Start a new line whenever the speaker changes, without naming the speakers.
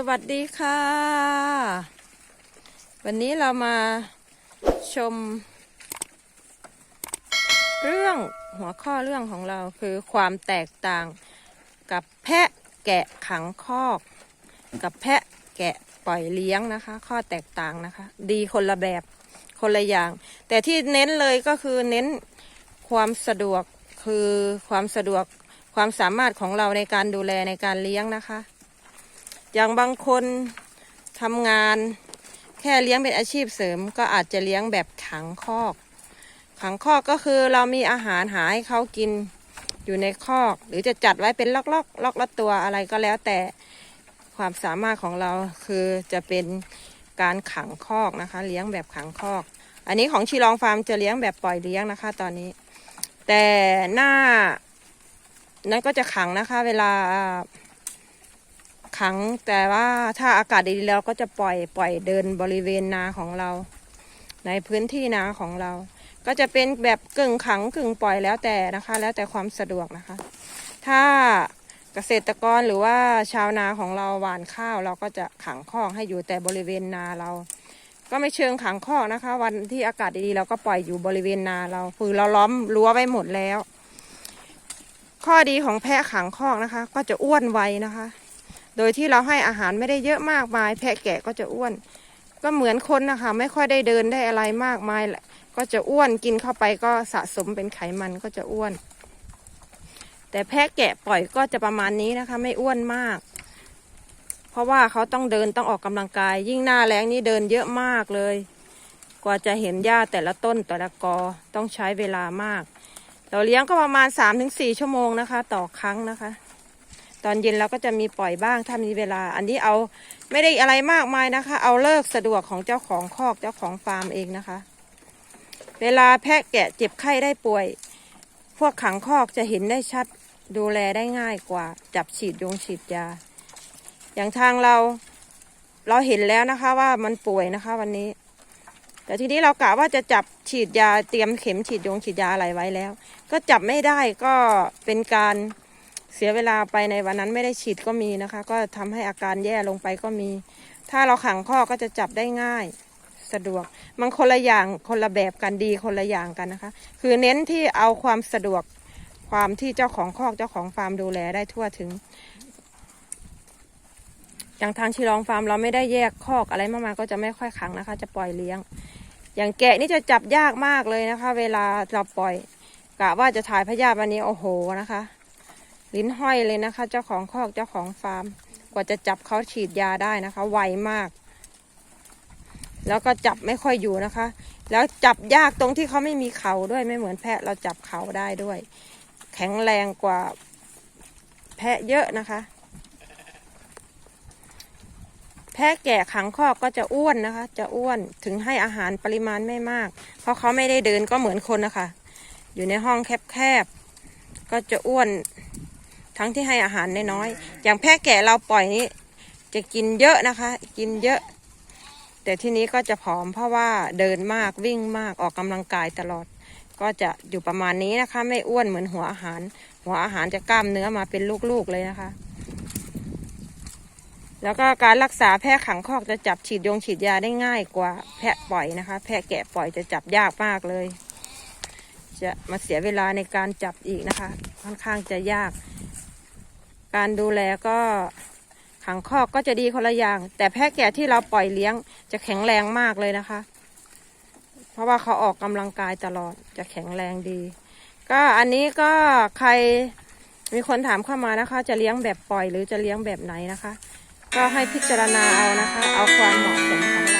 สวัสดีค่ะ วันนี้เรามาชม เรื่องหัวข้อเรื่องของเราคือความแตกต่างกับแพะแกะขังคอก กับแพะแกะปล่อยเลี้ยงนะคะ ข้อแตกต่างนะคะ ดีคนละแบบคนละอย่าง แต่ที่เน้นเลยก็คือเน้นความสะดวกคือความสะดวกความสามารถของเราในการดูแลในการเลี้ยงนะคะ อย่างบางคนทำงานแค่เลี้ยงเป็นอาชีพเสริม ก็อาจจะเลี้ยงแบบขังคอก ขังคอกก็คือเรามีอาหารหาให้เขากินอยู่ในคอก หรือจะจัดไว้เป็นล็อกๆล็อกละตัวอะไรก็แล้วแต่ความสามารถของเราคือจะเป็นการขังคอกนะคะ เลี้ยงแบบขังคอก อันนี้ของชีลองฟาร์มจะเลี้ยงแบบปล่อยเลี้ยงนะคะ ตอนนี้ แต่หน้านั้นก็จะขังนะคะ เวลา ขัง แต่ว่าถ้าอากาศดีแล้วก็จะปล่อยปล่อยเดินบริเวณนาของเรา ในพื้นที่นาของเรา ก็จะเป็นแบบกึ่งขังกึ่งปล่อยแล้วแต่นะคะ แล้วแต่ความสะดวกนะคะ ถ้าเกษตรกรหรือว่าชาวนาของเราหว่านข้าวเราก็จะขังคอกให้อยู่แต่บริเวณนาเรา ก็ไม่เชิงขังคอกนะคะ วันที่อากาศดีๆเราก็ปล่อยอยู่บริเวณนาเราคือเราล้อมรั้วไว้หมดแล้ว ข้อดีของแพะขังคอกนะคะ ก็จะอ้วนไวนะคะ โดยที่เราให้อาหารไม่ได้เยอะมากมาย แพะแกะก็จะอ้วน ก็เหมือนคนนะคะ ไม่ค่อยได้เดินได้อะไรมากมายแหละก็จะอ้วนกินเข้าไปก็สะสมเป็นไขมันก็จะอ้วน แต่แพะแกะปล่อยก็จะประมาณนี้นะคะ ไม่อ้วนมาก เพราะว่าเขาต้องเดินต้องออกกำลังกาย ยิ่งหน้าแรงนี่เดินเยอะมากเลย กว่าจะเห็นหญ้าแต่ละต้นแต่ละกอต้องใช้เวลามาก เราเลี้ยงก็ประมาณ 3-4 ชั่วโมงนะคะ ต่อครั้งนะคะ ตอนเย็นเราก็จะมีปล่อยบ้างถ้ามีเวลา อันนี้เอาไม่ได้อะไรมากมายนะคะ เอาเลิกสะดวกของเจ้าของคอกเจ้าของฟาร์มเองนะคะ เวลาแพะแกะเจ็บไข้ได้ป่วย พวกขังคอกจะเห็นได้ชัดดูแลได้ง่ายกว่า จับฉีดยงฉีดยา อย่างทางเราเราเห็นแล้วนะคะว่ามันป่วยนะคะวันนี้ แต่ทีนี้เรากะว่าจะจับฉีดยาเตรียมเข็มฉีดยงฉีดยาอะไรไว้แล้ว ก็จับไม่ได้ก็เป็นการ เสียเวลาไปในวันนั้นไม่ได้ฉีดก็มีนะคะ ก็ทำให้อาการแย่ลงไปก็มี ถ้าเราขังข้อก็จะจับได้ง่าย สะดวกมันคนละอย่างคนละแบบกันดีคนละอย่างกันนะคะ คือเน้นที่เอาความสะดวกความที่เจ้าของคอกเจ้าของฟาร์มดูแลได้ทั่วถึง อย่างทางชิลองฟาร์มเราไม่ได้แยกคอกอะไรมากมาก็จะไม่ค่อยขังนะคะ จะปล่อยเลี้ยง อย่างแกะนี่จะจับยากมากเลยนะคะ เวลาเราปล่อยกะว่าจะถ่ายพยาธิวันนี้โอ้โหนะคะ ลิ้นห้อยเลยนะคะ เจ้าของคอกเจ้าของฟาร์ม กว่าจะจับเขาฉีดยาได้นะคะ ไวมาก แล้วก็จับไม่ค่อยอยู่นะคะ แล้วจับยากตรงที่เขาไม่มีเขาด้วยไม่เหมือนแพะเราจับเขาได้ด้วย แข็งแรงกว่าแพะเยอะนะคะ แพะแก่ขังคอกก็จะอ้วนนะคะ จะอ้วนถึงให้อาหารปริมาณไม่มาก เพราะเขาไม่ได้เดินก็เหมือนคนนะคะ อยู่ในห้องแคบๆก็จะอ้วน ทั้งที่ให้อาหารน้อยๆอย่างแพะแก่เราปล่อยนี้ จะกินเยอะนะคะ กินเยอะ แต่ที่นี้ก็จะผอมเพราะว่าเดินมากวิ่งมากออกกำลังกายตลอด ก็จะอยู่ประมาณนี้นะคะ ไม่อ้วนเหมือนหัวอาหาร หัวอาหารจะกล้ามเนื้อมาเป็นลูกๆเลยนะคะ แล้วก็การรักษาแพะขังคอกจะจับฉีดยงฉีดยาได้ง่ายกว่าแพะปล่อยนะคะ แพะแกะปล่อยจะจับยากมากเลยจะมาเสียเวลาในการจับอีกนะคะ ค่อนข้างจะยาก การดูแลก็ขังคอกก็จะดีคนละอย่าง แต่แพะแกะที่เราปล่อยเลี้ยงจะแข็งแรงมากเลยนะคะ เพราะว่าเขาออกกำลังกายตลอดจะแข็งแรงดี ก็อันนี้ก็ใครมีคนถามเข้ามานะคะ จะเลี้ยงแบบปล่อยหรือจะเลี้ยงแบบไหนนะคะ ก็ให้พิจารณาเอานะคะ เอาความเหมาะสมของเรา